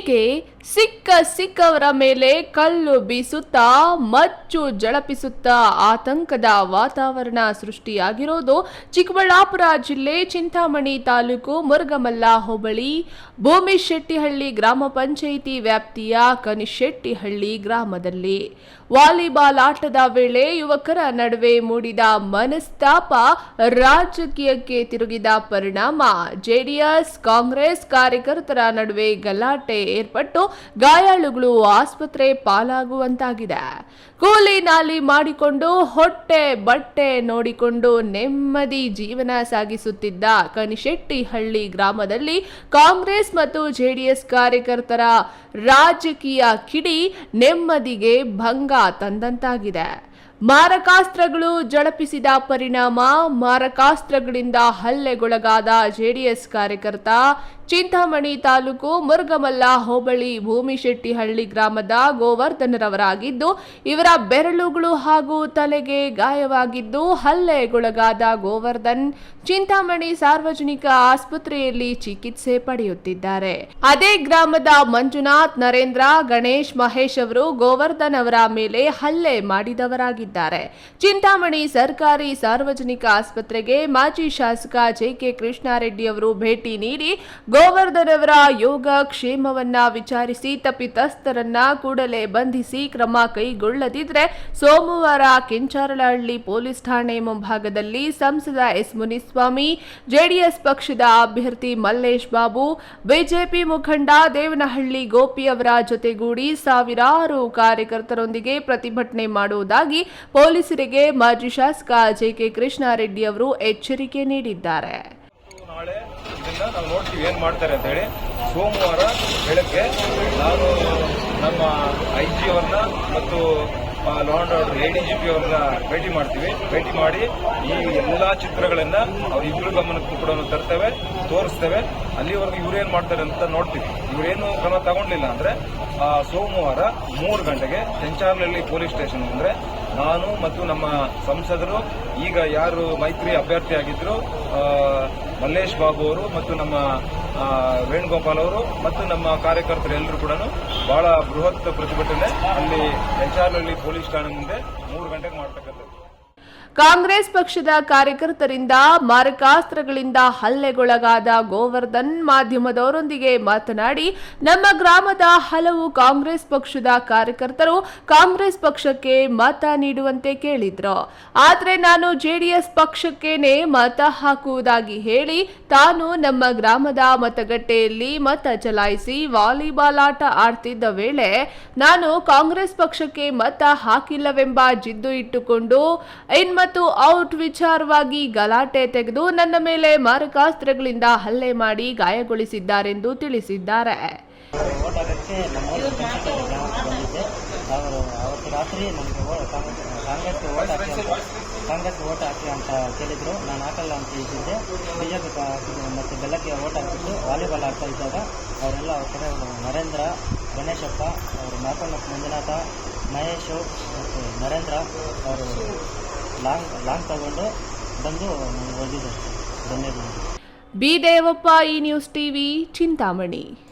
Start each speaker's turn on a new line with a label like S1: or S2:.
S1: 세계 ಸಿಕ್ಕ ಸಿಕ್ಕವರ ಮೇಲೆ ಕಲ್ಲು ಬೀಸುತ್ತಾ, ಮಚ್ಚು ಜಳಪಿಸುತ್ತಾ ಆತಂಕದ ವಾತಾವರಣ ಸೃಷ್ಟಿಯಾಗಿರೋದು ಚಿಕ್ಕಬಳ್ಳಾಪುರ ಜಿಲ್ಲೆ ಚಿಂತಾಮಣಿ ತಾಲೂಕು ಮುರುಗಮಲ್ಲ ಹೋಬಳಿ. ಭೂಮಿಶೆಟ್ಟಿಹಳ್ಳಿ ಗ್ರಾಮ ಪಂಚಾಯಿತಿ ವ್ಯಾಪ್ತಿಯ ಕನಿಶೆಟ್ಟಿಹಳ್ಳಿ ಗ್ರಾಮದಲ್ಲಿ ವಾಲಿಬಾಲ್ ಆಟದ ವೇಳೆ ಯುವಕರ ನಡುವೆ ಮೂಡಿದ ಮನಸ್ತಾಪ ರಾಜಕೀಯಕ್ಕೆ ತಿರುಗಿದ ಪರಿಣಾಮ. ಜೆಡಿಎಸ್, ಕಾಂಗ್ರೆಸ್ ಕಾರ್ಯಕರ್ತರ ನಡುವೆ ಗಲಾಟೆ ಏರ್ಪಟ್ಟು ಗಾಯಾಳುಗಳು ಆಸ್ಪತ್ರೆ ಪಾಲಾಗುವಂತಾಗಿದೆ. ಕೂಲಿ ನಾಲಿ ಮಾಡಿಕೊಂಡು ಹೊಟ್ಟೆ ಬಟ್ಟೆ ನೋಡಿಕೊಂಡು ನೆಮ್ಮದಿ ಜೀವನ ಸಾಗಿಸುತ್ತಿದ್ದ ಕನಿಶೆಟ್ಟಿಹಳ್ಳಿ ಗ್ರಾಮದಲ್ಲಿ ಕಾಂಗ್ರೆಸ್ ಮತ್ತು ಜೆಡಿಎಸ್ ಕಾರ್ಯಕರ್ತರ ರಾಜಕೀಯ ಕಿಡಿ ನೆಮ್ಮದಿಗೆ ಭಂಗ ತಂದಂತಾಗಿದೆ. ಮಾರಕಾಸ್ತ್ರಗಳು ಜಳಪಿಸಿದ ಪರಿಣಾಮ ಮಾರಕಾಸ್ತ್ರಗಳಿಂದ ಹಲ್ಲೆಗೊಳಗಾದ ಜೆಡಿಎಸ್ ಕಾರ್ಯಕರ್ತ ಚಿಂತಾಮಣಿ ತಾಲೂಕು ಮುರುಗಮಲ್ಲ ಹೋಬಳಿ ಭೂಮಿಶೆಟ್ಟಿಹಳ್ಳಿ ಗ್ರಾಮದ ಗೋವರ್ಧನರವರಾಗಿದ್ದು, ಇವರ ಬೆರಳುಗಳು ಹಾಗೂ ತಲೆಗೆ ಗಾಯವಾಗಿದ್ದು, ಹಲ್ಲೆಗೊಳಗಾದ ಗೋವರ್ಧನ್ ಚಿಂತಾಮಣಿ ಸಾರ್ವಜನಿಕ ಆಸ್ಪತ್ರೆಯಲ್ಲಿ ಚಿಕಿತ್ಸೆ ಪಡೆಯುತ್ತಿದ್ದಾರೆ. ಅದೇ ಗ್ರಾಮದ ಮಂಜುನಾಥ್, ನರೇಂದ್ರ, ಗಣೇಶ್, ಮಹೇಶ್ ಅವರು ಗೋವರ್ಧನ್ ಅವರ ಮೇಲೆ ಹಲ್ಲೆ ಮಾಡಿದವರಾಗಿದ್ದಾರೆ. ಚಿಂತಾಮಣಿ ಸರ್ಕಾರಿ ಸಾರ್ವಜನಿಕ ಆಸ್ಪತ್ರೆಗೆ ಮಾಜಿ ಶಾಸಕ ಜೆಕೆ ಕೃಷ್ಣಾರೆಡ್ಡಿ ಅವರು ಭೇಟಿ ನೀಡಿ ಗೋವರ್ಧನ್ ಅವರ ಯೋಗ ಕ್ಷೇಮವನ್ನ ವಿಚಾರಿಸಿ ತಪ್ಪಿತಸ್ಥರನ್ನ ಕೂಡಲೇ ಬಂಧಿಸಿ ಕ್ರಮ ಕೈಗೊಳ್ಳದಿದ್ರೆ ಸೋಮವಾರ ಕೆಂಚಾರಳಹಳ್ಳಿ ಪೊಲೀಸ್ ಠಾಣೆ ಮುಂಭಾಗದಲ್ಲಿ ಸಂಸದ ಎಸ್ ಮುನಿಸ್ವಾಮಿ, ಜೆಡಿಎಸ್ ಪಕ್ಷದ ಅಭ್ಯರ್ಥಿ ಮಲ್ಲೇಶ್ ಬಾಬು, ಬಿಜೆಪಿ ಮುಖಂಡ ದೇವನಹಳ್ಳಿ ಗೋಪಿ ಅವರ ಜೊತೆಗೂಡಿ ಸಾವಿರಾರು ಕಾರ್ಯಕರ್ತರೊಂದಿಗೆ ಪ್ರತಿಭಟನೆ ಮಾಡುವುದಾಗಿ ಪೊಲೀಸರಿಗೆ ಮಾಜಿ ಶಾಸಕ ಜೆಕೆ ಕೃಷ್ಣಾರೆಡ್ಡಿ ಅವರು ಎಚ್ಚರಿಕೆ ನೀಡಿದ್ದಾರೆ.
S2: ನಾವು ಏನ್ ಮಾಡ್ತಾರೆ ಅಂತ ಹೇಳಿ ಸೋಮವಾರ ಬೆಳಗ್ಗೆ ನಾನು ನಮ್ಮ ಐ ಜಿ ಅವ್ರನ್ನ ಮತ್ತು law and order A D G P ಅವ್ರನ್ನ ಭೇಟಿ ಮಾಡ್ತೀವಿ. ಭೇಟಿ ಮಾಡಿ ಈ ಎಲ್ಲಾ ಚಿತ್ರಗಳನ್ನ ಅವ್ರ ಇಬ್ಬರು ಗಮನಕ್ಕೂ ಕೂಡ ತರ್ತೇವೆ ತೋರಿಸ್ತೇವೆ. ಅಲ್ಲಿವರೆಗೂ ಇವ್ರೇನ್ ಮಾಡ್ತಾರೆ ಅಂತ ನೋಡ್ತೀವಿ. ಇವರೇನು ಕ್ರಮ ತಗೊಂಡಿಲ್ಲ ಅಂದ್ರೆ ಸೋಮವಾರ ಮೂರು ಗಂಟೆಗೆ ಕೆಂಚಾರ್ಲಹಳ್ಳಿ ಪೊಲೀಸ್ ಸ್ಟೇಷನ್ ಅಂದ್ರೆ ನಾನು ಮತ್ತು ನಮ್ಮ ಸಂಸದರು ಈಗ ಯಾರು ಮೈತ್ರಿ ಅಭ್ಯರ್ಥಿಯಾಗಿದ್ರು ಆ, ಮಲ್ಲೇಶ್ ಬಾಬು ಅವರು ಮತ್ತು ನಮ್ಮ ವೇಣುಗೋಪಾಲ್ ಅವರು ಮತ್ತು ನಮ್ಮ ಕಾರ್ಯಕರ್ತರು ಎಲ್ಲರೂ ಕೂಡ ಬಹಳ ಬೃಹತ್ ಪ್ರತಿಭಟನೆ ಅಲ್ಲಿ ಕೆಂಚಾರ್ಲಹಳ್ಳಿ ಪೊಲೀಸ್ ಠಾಣೆ ಮುಂದೆ ಮೂರು ಗಂಟೆಗೆ ಮಾಡ್ತಕ್ಕಂಥದ್ದು.
S1: ಕಾಂಗ್ರೆಸ್ ಪಕ್ಷದ ಕಾರ್ಯಕರ್ತರಿಂದ ಮಾರಕಾಸ್ತ್ರಗಳಿಂದ ಹಲ್ಲೆಗೊಳಗಾದ ಗೋವರ್ಧನ್ ಮಾಧ್ಯಮದವರೊಂದಿಗೆ ಮಾತನಾಡಿ, ನಮ್ಮ ಗ್ರಾಮದ ಹಲವು ಕಾಂಗ್ರೆಸ್ ಪಕ್ಷದ ಕಾರ್ಯಕರ್ತರು ಕಾಂಗ್ರೆಸ್ ಪಕ್ಷಕ್ಕೆ ಮತ ನೀಡುವಂತೆ ಕೇಳಿದ್ರು. ಆದರೆ ನಾನು ಜೆಡಿಎಸ್ ಪಕ್ಷಕ್ಕೇನೆ ಮತ ಹಾಕುವುದಾಗಿ ಹೇಳಿ, ತಾನು ನಮ್ಮ ಗ್ರಾಮದ ಮತಗಟ್ಟೆಯಲ್ಲಿ ಮತ ಚಲಾಯಿಸಿ ವಾಲಿಬಾಲ್ ಆಟ ಆಡ್ತಿದ್ದ ವೇಳೆ, ನಾನು ಕಾಂಗ್ರೆಸ್ ಪಕ್ಷಕ್ಕೆ ಮತ ಹಾಕಿಲ್ಲವೆಂಬ ಜಿದ್ದು ಇಟ್ಟುಕೊಂಡು, ಇನ್ ಮತ್ತು ಔಟ್ ವಿಚಾರವಾಗಿ ಗಲಾಟೆ ತೆಗೆದು ನನ್ನ ಮೇಲೆ ಮಾರಕಾಸ್ತ್ರಗಳಿಂದ ಹಲ್ಲೆ ಮಾಡಿ ಗಾಯಗೊಳಿಸಿದ್ದಾರೆಂದು ತಿಳಿಸಿದ್ದಾರೆ.
S3: ರಾತ್ರಿ ನಮಗೆ ಕಾಂಗ್ರೆಸ್ ಓಟ್ ಹಾಕಿ ಅಂತ ಕಾಂಗ್ರೆಸ್ಗೆ ಓಟ್ ಹಾಕಿ ಅಂತ ಕೇಳಿದ್ರು. ನಾನು ಹಾಕಲ್ಲ ಅಂತ ಇದ್ದಿದ್ದೆ ಬಿ ಜೆ ಪಿ ಮತ್ತು ಬೆಲ್ಲಕ್ಕೆ ಓಟ್ ಹಾಕಿದ್ದು ವಾಲಿಬಾಲ್ ಆಡ್ತಾ ಇದ್ದಾಗ ಅವರೆಲ್ಲ ಅವ್ರ ಕಡೆ ನರೇಂದ್ರ, ಗಣೇಶಪ್ಪ, ಅವರು ಮಾಕೊಂಡ ಮಂಜುನಾಥ, ಮಹೇಶು ಮತ್ತು ನರೇಂದ್ರ, ಅವರು ಲಾಂಗ್ ಲಾಂಗ್ ತಗೊಂಡು ಬಂದು ನನಗೆ ಹೊಡೆದಿದ್ದಾರೆ ಧನ್ಯವಾದ
S1: ಬಿ ದೇವಪ್ಪ ಈ ನ್ಯೂಸ್ ಟಿವಿ ಚಿಂತಾಮಣಿ.